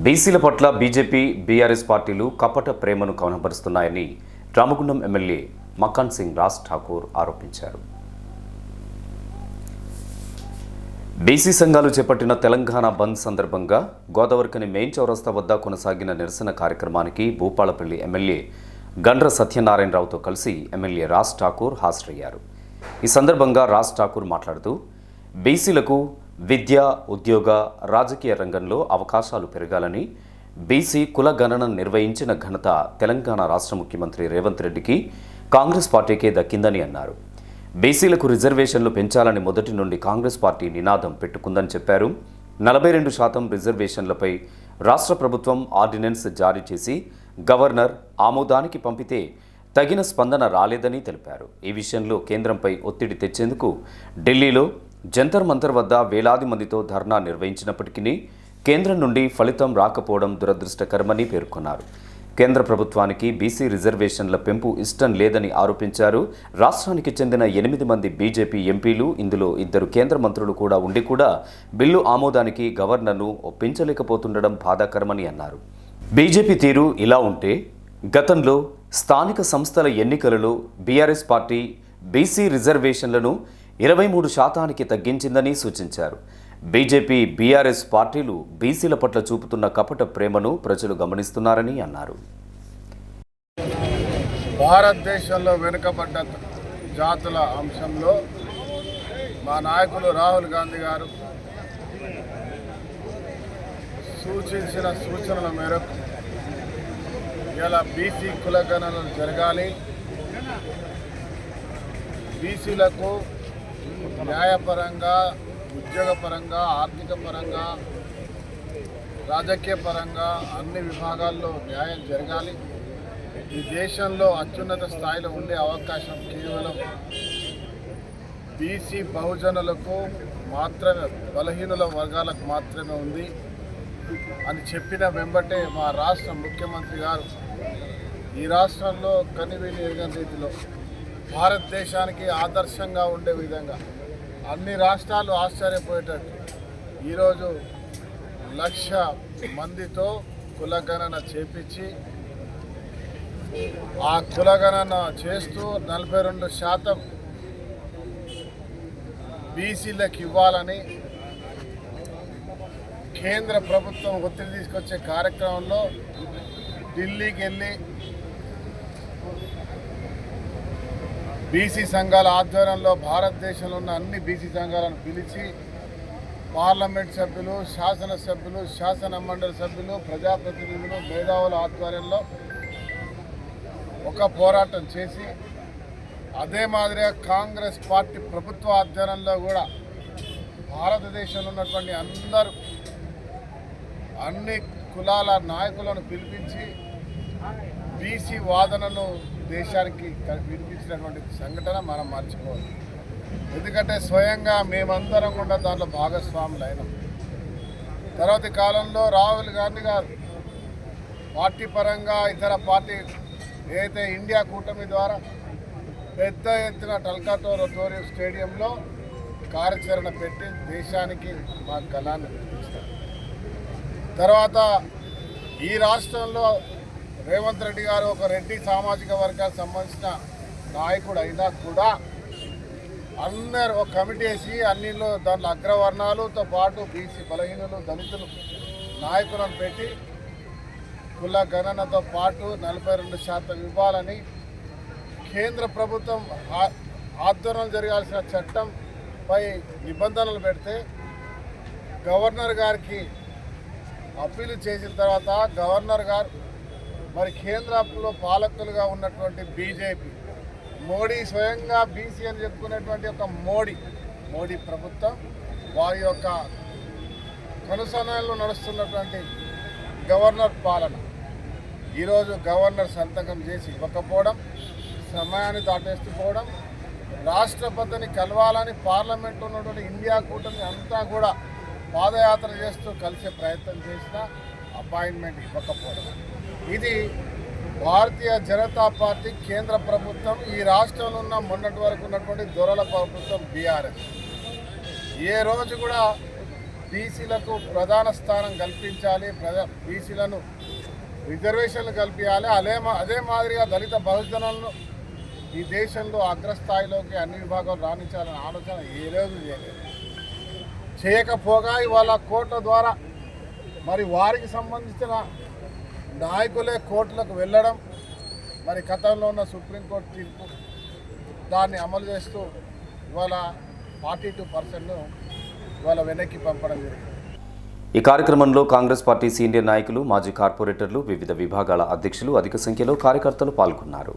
బీసీల పట్ల BJP BRS పార్టీలు కపట ప్రేమను కనబరుస్తున్నాయని రామగుండం ఎమ్మెల్యే మకాన్ సింగ్ రాజ్ ఠాకూర్ ఆరోపించారు. బీసీ సంఘాలు చేపట్టిన తెలంగాణ బంద్ సందర్భంగా గోదావరికని మెయిన్ చౌరస్తా వద్ద కొనసాగిన నిరసన కార్యక్రమానికి భూపాలపల్లి ఎమ్మెల్యే గండ్ర సత్యనారాయణరావుతో కలిసి ఎమ్మెల్యే రాజ్ ఠాకూర్ హాజరయ్యారు. ఈ సందర్భంగా రాజ్ ఠాకూర్ మాట్లాడుతూ బీసీలకు విద్య ఉద్యోగ రాజకీయ రంగంలో అవకాశాలు పెరగాలని బీసీ కుల గణన నిర్వహించిన ఘనత తెలంగాణ రాష్ట్ర ముఖ్యమంత్రి రేవంత్ రెడ్డికి కాంగ్రెస్ పార్టీకే దక్కిందని అన్నారు. బీసీలకు రిజర్వేషన్లు పెంచాలని మొదటి నుండి కాంగ్రెస్ పార్టీ నినాదం పెట్టుకుందని చెప్పారు. నలభై రెండు శాతం రిజర్వేషన్లపై రాష్ట్ర ప్రభుత్వం ఆర్డినెన్స్ జారీ చేసి గవర్నర్ ఆమోదానికి పంపితే తగిన స్పందన రాలేదని తెలిపారు. ఈ విషయంలో కేంద్రంపై ఒత్తిడి తెచ్చేందుకు ఢిల్లీలో జంతర్ మంతర్ వద్ద వేలాది మందితో ధర్నా నిర్వహించినప్పటికీ కేంద్రం నుండి ఫలితం రాకపోవడం దురదృష్టకరమని పేర్కొన్నారు. కేంద్ర ప్రభుత్వానికి బీసీ రిజర్వేషన్ల పెంపు ఇష్టం లేదని ఆరోపించారు. రాష్ట్రానికి చెందిన ఎనిమిది మంది బీజేపీ ఎంపీలు ఇందులో ఇద్దరు కేంద్ర మంత్రులు కూడా ఉండి కూడా బిల్లు ఆమోదానికి గవర్నర్ను ఒప్పించలేకపోతుండడం బాధాకరమని అన్నారు. బీజేపీ తీరు ఇలా ఉంటే గతంలో స్థానిక సంస్థల ఎన్నికలలో బీఆర్ఎస్ పార్టీ బీసీ రిజర్వేషన్లను ఇరవై మూడు శాతానికి తగ్గించిందని సూచించారు. బీజేపీ బీఆర్ఎస్ పార్టీలు బీసీల పట్ల చూపుతున్న కపట ప్రేమను ప్రజలు గమనిస్తున్నారని అన్నారు. భారతదేశంలో వెనుకబడ్డ జాతుల అంశంలో మా నాయకులు రాహుల్ గాంధీ గారు సూచించిన సూచనల మేరకు ఇలా బీసీ కులగణనలు జరగాలి. బీసీలకు న్యాయపరంగా ఉద్యోగపరంగా ఆర్థిక పరంగా రాజకీయ పరంగా అన్ని విభాగాల్లో న్యాయం జరగాలి. ఈ దేశంలో అత్యున్నత స్థాయిలో ఉండే అవకాశం కేవలం బీసీ బహుజనులకు మాత్రమే బలహీనుల వర్గాలకు మాత్రమే ఉంది అని చెప్పిన వెంబటే మా రాష్ట్ర ముఖ్యమంత్రి గారు ఈ రాష్ట్రంలో కనివిని రీతిలో భారతదేశానికి ఆదర్శంగా ఉండే విధంగా అన్ని రాష్ట్రాలు ఆశ్చర్యపోయేటట్టు ఈరోజు లక్ష మందితో కులగణన చేపించి ఆ కులగణన చేస్తూ నలభై రెండు శాతం బీసీలకు ఇవ్వాలని కేంద్ర ప్రభుత్వం ఒత్తిడి తీసుకొచ్చే కార్యక్రమంలో ఢిల్లీకి వెళ్ళి బీసీ సంఘాల ఆధ్వర్యంలో భారతదేశంలో ఉన్న అన్ని బీసీ సంఘాలను పిలిచి పార్లమెంట్ సభ్యులు శాసనసభ్యులు శాసన మండలి సభ్యులు ప్రజాప్రతినిధులు మేధావుల ఆధ్వర్యంలో ఒక పోరాటం చేసి అదే మాదిరిగా కాంగ్రెస్ పార్టీ ప్రభుత్వ ఆధ్వర్యంలో కూడా భారతదేశంలో ఉన్నటువంటి అందరూ అన్ని కులాల నాయకులను పిలిపించి బీసీ వాదనను దేశానికి వినిపించినటువంటి సంఘటన మనం మర్చిపోవాలి ఎందుకంటే స్వయంగా మేమందరం కూడా దాంట్లో భాగస్వాములు అయినాం తర్వాతి కాలంలో రాహుల్ గాంధీ గారు పార్టీ పరంగా ఇతర పార్టీ ఏదైతే ఇండియా కూటమి ద్వారా పెద్ద ఎత్తున టల్కాటో టోరియో స్టేడియంలో కార్యాచరణ పెట్టి దేశానికి మా కళాన్ని వినిపించారు తర్వాత ఈ రాష్ట్రంలో రేవంత్ రెడ్డి గారు ఒక రెడ్డి సామాజిక వర్గానికి సంబంధించిన నాయకుడు అయినా కూడా అందరు ఒక కమిటీ వేసి అన్నిలో దాంట్లో అగ్రవర్ణాలతో పాటు బీసీ బలహీనులు దళితులు నాయకులను పెట్టి కుల గణనతో పాటు నలభై రెండు శాతం ఇవ్వాలని కేంద్ర ప్రభుత్వం ఆధ్వర్యం జరగాల్సిన చట్టంపై నిబంధనలు పెడితే గవర్నర్ గారికి అప్పీలు చేసిన తర్వాత గవర్నర్ గారు మరి కేంద్రంలో పాలకులుగా ఉన్నటువంటి బీజేపీ మోడీ స్వయంగా బీసీ అని చెప్పుకునేటువంటి ఒక మోడీ మోడీ ప్రభుత్వం వారి యొక్క కొనసాగంలో నడుస్తున్నటువంటి గవర్నర్ పాలన. ఈరోజు గవర్నర్ సంతకం చేసి ఇవ్వకపోవడం సమయాన్ని దాటేస్తూ పోవడం రాష్ట్రపతిని కలవాలని పార్లమెంట్ ఉన్నటువంటి ఇండియా కూటమి అంతా కూడా పాదయాత్ర చేస్తూ కలిసే ప్రయత్నం చేసినా అపాయింట్మెంట్ ఇవ్వకపోవడం. ఇది భారతీయ జనతా పార్టీ కేంద్ర ప్రభుత్వం ఈ రాష్ట్రంలో ఉన్న మొన్నటి వరకు ఉన్నటువంటి దొరల ప్రభుత్వం బీఆర్ఎస్. ఏ రోజు కూడా బీసీలకు ప్రధాన స్థానం కల్పించాలి ప్రజా బీసీలను రిజర్వేషన్లు కల్పించాలి. అదే మా అదే మాదిరిగా దళిత బహుజనులను ఈ దేశంలో అగ్రస్థాయిలోకి అన్ని విభాగాలు రాణించాలనే ఆలోచన ఏ రోజు చేయలేదు చేయకపోగా ఇవాళ కోర్టుల ద్వారా మరి వారికి సంబంధించిన నాయకులే కోర్టులకు వెళ్ళడం మరి గతంలో ఉన్న సుప్రీంకోర్టు తీర్పు దాన్ని అమలు చేస్తూ ఇవాళ ఫార్టీ టూ పర్సెంట్ ఇవాళ వెనక్కి పంపడం జరిగింది. ఈ కార్యక్రమంలో కాంగ్రెస్ పార్టీ సీనియర్ నాయకులు మాజీ కార్పొరేటర్లు వివిధ విభాగాల అధ్యక్షులు అధిక సంఖ్యలో కార్యకర్తలు పాల్గొన్నారు.